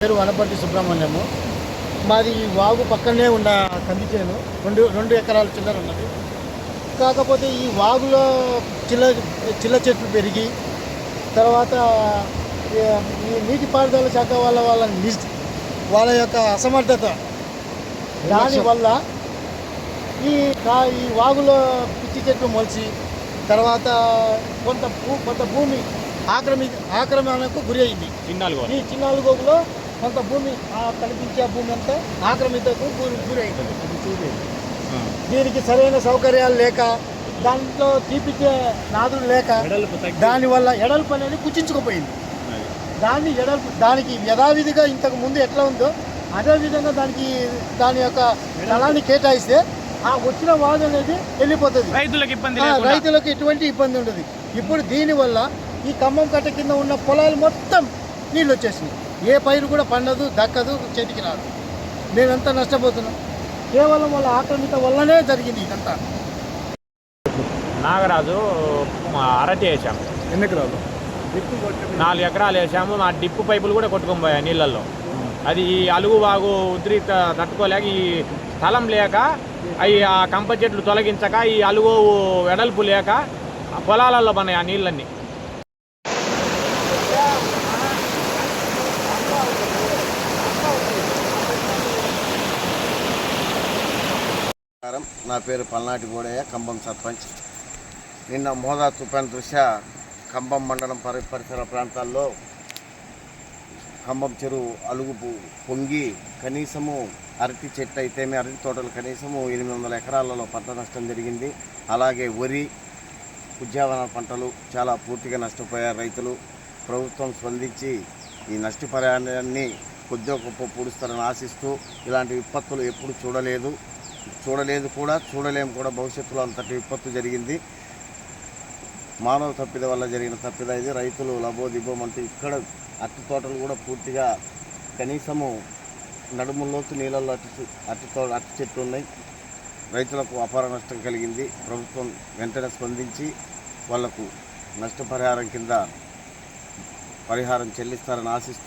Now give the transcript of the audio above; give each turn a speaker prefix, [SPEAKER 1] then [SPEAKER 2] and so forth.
[SPEAKER 1] పేరు వనపర్తి సుబ్రహ్మణ్యము. మాది ఈ వాగు పక్కనే ఉన్న కంది చేను రెండు రెండు ఎకరాల చిల్లర ఉన్నది. కాకపోతే ఈ వాగులో చిల్ల చిల్ల చెట్లు పెరిగి తర్వాత ఈ నీటిపారుదల శాఖ వాళ్ళ వాళ్ళ వాళ్ళ యొక్క అసమర్థత దానివల్ల ఈ కా- ఈ వాగులో పిచ్చి చెట్లు మొలిచి తర్వాత కొంత భూ కొంత భూమి ఆక్రమి ఆక్రమణకు గురి అయింది.
[SPEAKER 2] చిన్నాలు
[SPEAKER 1] ఈ చిన్నాలు గోపులో కొంత భూమి ఆ కనిపించే భూమి అంతా ఆక్రమితకు గురైంది దీనికి సరైన సౌకర్యాలు లేక దాంట్లో తీపిచ్చే నాదులు లేక దానివల్ల ఎడల్పు అనేది కుచించుకుపోయింది. దాన్ని ఎడల్పు దానికి యథావిధిగా ఇంతకు ముందు ఎట్లా ఉందో అదే విధంగా దానికి దాని యొక్క స్థలాన్ని కేటాయిస్తే ఆ వచ్చిన వాదు అనేది వెళ్ళిపోతుంది.
[SPEAKER 2] రైతులకు ఇబ్బంది
[SPEAKER 1] రైతులకు ఎటువంటి ఇబ్బంది ఉండదు. ఇప్పుడు దీనివల్ల ఈ ఖమ్మం కట్ట కింద ఉన్న పొలాలు మొత్తం నీళ్ళు వచ్చేసినాయి ఏ పైరు కూడా పండదు దక్కదు చేతికి రాదు. మేమంతా నష్టపోతున్నాం. కేవలం వాళ్ళ ఆక్రమిత వల్లనే జరిగింది ఇదంతా.
[SPEAKER 2] నాగరాజు మా అరటి వేసాం.
[SPEAKER 3] ఎన్ని ఎకరాలు?
[SPEAKER 2] నాలుగు ఎకరాలు వేసాము. మా డిప్పు పైపులు కూడా కొట్టుకొని పోయాయి నీళ్ళల్లో. అది ఈ అలుగు వాగు ఉద్రిక్త తట్టుకోలేక ఈ స్థలం లేక అవి ఆ కంప చెట్లు తొలగించక ఈ అలుగు వెడల్పు లేక ఆ పొలాలలో పన్నాయి ఆ నీళ్ళన్నీ.
[SPEAKER 4] నమస్కారం. నా పేరు పల్నాటి గోడయ్య కంబం సర్పంచ్. నిన్న మోదా తుఫాన్ దృష్ట్యా కంబం మండలం పరి పరిసర ప్రాంతాల్లో కంబం చెరువు అలుగు పొంగి కనీసము అరటి చెట్టు అయితేనే అరటి తోటలు కనీసము ఎనిమిది వందల ఎకరాలలో పంట నష్టం జరిగింది. అలాగే వరి ఉద్యావన పంటలు చాలా పూర్తిగా నష్టపోయారు రైతులు. ప్రభుత్వం స్పందించి ఈ నష్టపరిహారాన్ని కొద్దిగా గొప్ప పూడుస్తారని ఆశిస్తూ ఇలాంటి విపత్తులు ఎప్పుడు చూడలేదు. చూడలేదు కూడా చూడలేము కూడా. భవిష్యత్తులో అంతటి విపత్తు జరిగింది. మానవ తప్పిద వల్ల జరిగిన తప్పిద ఇది. రైతులు లబోదిబోమంటూ ఇక్కడ అట్టి తోటలు కూడా పూర్తిగా కనీసము నడుములోతు నీళ్ళల్లో అట్టి చె- అట్టి తో అట్టి చెట్లు ఉన్నాయి. రైతులకు అపార నష్టం కలిగింది. ప్రభుత్వం వెంటనే స్పందించి వాళ్ళకు నష్టపరిహారం కింద పరిహారం చెల్లిస్తారని ఆశిస్తూ